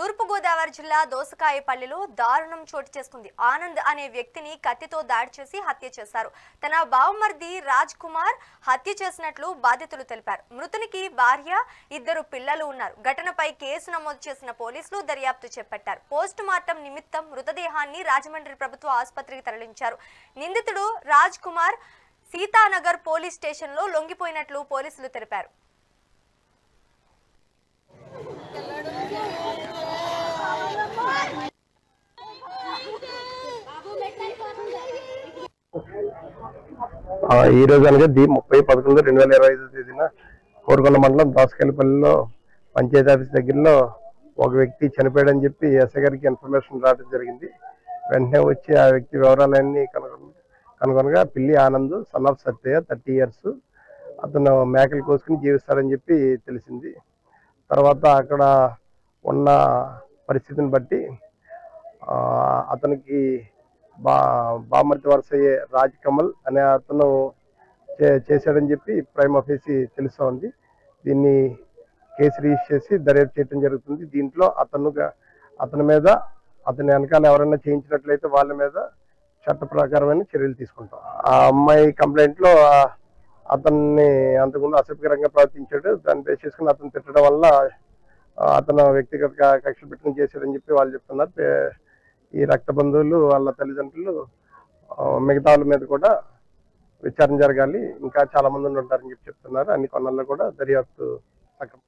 తూర్పుగోదావరి జిల్లా దోసకాయపల్లిలో దారుణం చోటు చేసుకుంది. ఆనంద్ అనే వ్యక్తిని కత్తితో దాడి చేసి హత్య చేశారు. తన బావమర్ది రాజ్ కుమార్ హత్య చేసినట్లు బాధితులు తెలిపారు. మృతునికి భార్య ఇద్దరు పిల్లలు ఉన్నారు. ఘటనపై కేసు నమోదు చేసిన పోలీసులు దర్యాప్తు చేపట్టారు. పోస్ట్ మార్టం నిమిత్తం మృతదేహాన్ని రాజమండ్రి ప్రభుత్వ ఆసుపత్రికి తరలించారు. నిందితుడు రాజ్ కుమార్ సీతానగర్ పోలీస్ స్టేషన్లో లొంగిపోయినట్లు పోలీసులు తెలిపారు ఆ, ఈ రోజు అనగా ది ముప్పై పదకొండు రెండు వేల ఇరవై ఐదు తేదీన కోరుకొండ మండలం దాసకాయలపల్లిలో పంచాయతీ ఆఫీస్ దగ్గరలో ఒక వ్యక్తి చనిపోయాడని చెప్పి ఎస్ఐ గారికి ఇన్ఫర్మేషన్ రావడం జరిగింది. వెంటనే వచ్చి ఆ వ్యక్తి వివరాలన్నీ కనుగొని కనుగొనగా Pilli Anand son of Satya thirty years. అతను మేకలు కోసుకుని జీవిస్తాడని చెప్పి తెలిసింది. తర్వాత అక్కడ ఉన్న పరిస్థితిని బట్టి అతనికి బా బామర్తి వరసయ్యే అయ్యే రాజ్ కమల్ అనే అతను చే- చేశాడని చెప్పి ప్రైమ్ ఆఫీసి తెలుస్తూ ఉంది. దీన్ని కేసు రిజిస్టర్ చేసి దర్యాప్తు చేయడం జరుగుతుంది. దీంట్లో అతను అతని మీద అతని వెనకాల ఎవరైనా చేయించినట్లయితే వాళ్ళ మీద చట్ట ప్రకారమైన చర్యలు తీసుకుంటాం. ఆ అమ్మాయి కంప్లైంట్లో అతన్ని అంతకుముందు అసభ్యకరంగా ప్రవర్తించాడు. దాన్ని బేస్ చేసుకుని అతను తిట్టడం వల్ల అతను వ్యక్తిగత కక్షలు పెట్టుకుని చేశాడని చెప్పి వాళ్ళు చెప్తున్నారు. ఈ రక్త బంధువులు వాళ్ళ తల్లిదండ్రులు మిగతా మీద కూడా విచారణ జరగాలి. ఇంకా చాలా మంది ఉంటారని చెప్పి చెప్తున్నారు. అన్ని కొన్నాళ్ళు కూడా దర్యాప్తు సక్రమం